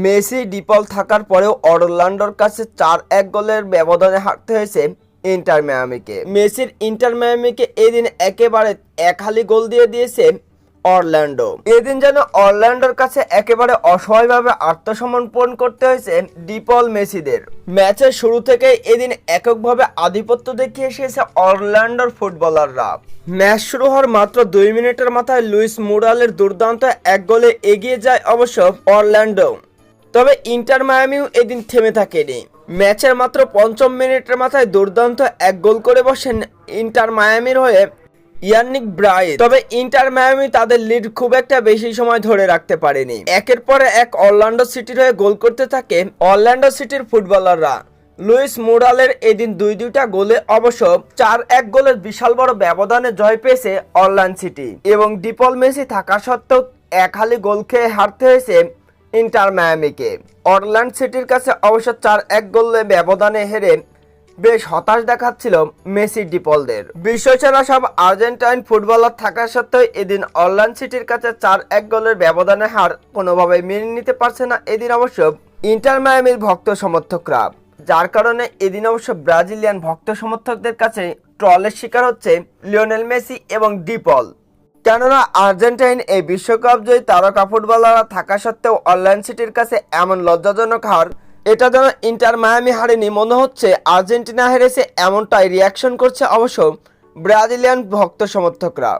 Messi ডিপল থাকার পরেও অরল্যান্ডোর কাছে চার এক গোলের ব্যবধানে হারতে হয়েছে ইন্টার মায়ামিকে। মেসির ইন্টার মায়ামিকে এদিন একেবারে এক হালি গোল দিয়ে দিয়েছে অরল্যান্ডো। এদিন যেন অরল্যান্ডোর কাছে একেবারে অসহায়ভাবে আত্মসমর্পণ করতে হয়েছে ডিপল মেসিদের। ম্যাচের শুরু থেকে এদিন এককভাবে আধিপত্য দেখিয়ে এসেছে অরল্যান্ডোর ফুটবলাররা। ম্যাচ শুরু হওয়ার মাত্র দুই মিনিটের মাথায় লুইস মুরালের দুর্দান্ত এক গোলে এগিয়ে যায় অবশ্য অরল্যান্ডো। তবে ইন্টার মায়ামিও এদিন থেমে থাকেনি। ম্যাচের মাত্র পঞ্চম মিনিটের মাথায় দুর্দান্ত এক গোল করে বসেন ইন্টার মায়ামির হয়ে ইয়ান্নিক ব্রাইট। তবে ইন্টার মায়ামি তাদের লিড খুব একটা বেশি সময় ধরে রাখতে পারেনি। একের পরে এক অরল্যান্ডো সিটির হয়ে গোল করতে থাকে অরল্যান্ডো সিটির ফুটবলাররা। লুইস মুরালের এদিন দুই দুইটা গোলে অবশ্য চার এক গোলের বিশাল বড় ব্যবধানে জয় পেয়েছে অরল্যান্ড সিটি। এবং ডিপল মেসি থাকা সত্ত্বেও এক হালি গোল খেয়ে হারতে হয়েছে ইন্টার মায়ামিকে। অরল্যান্ড সিটির কাছে অবশ্য চার এক গোলে ব্যবধানে হেরে বেশ হতাশ দেখাচ্ছিল মেসি ডিপলদের। বিশ্বসেরা সব আর্জেন্টাইন ফুটবলার থাকা সত্ত্বেও এদিন অরল্যান্ড সিটির কাছে চার এক গোলের ব্যবধানে হার কোনোভাবে মেনে নিতে পারছে না এদিন অবশ্য ইন্টার মায়ামির ভক্ত সমর্থকরা। যার কারণে এদিন অবশ্য ব্রাজিলিয়ান ভক্ত সমর্থকদের কাছে ট্রলের শিকার হচ্ছে লিওনেল মেসি এবং ডিপল। কেননা আর্জেন্টাইন এই বিশ্বকাপ জয়ী তারকা ফুটবলাররা থাকা সত্ত্বেও অনলাইন সিটির কাছে এমন লজ্জাজনক হার। এটা যেন ইন্টার মায়ামি হারেনি মনে হচ্ছে, আর্জেন্টিনা হেরেছে এমনটাই রিয়াকশন করছে অবশ্য ব্রাজিলিয়ান ভক্ত সমর্থকরা।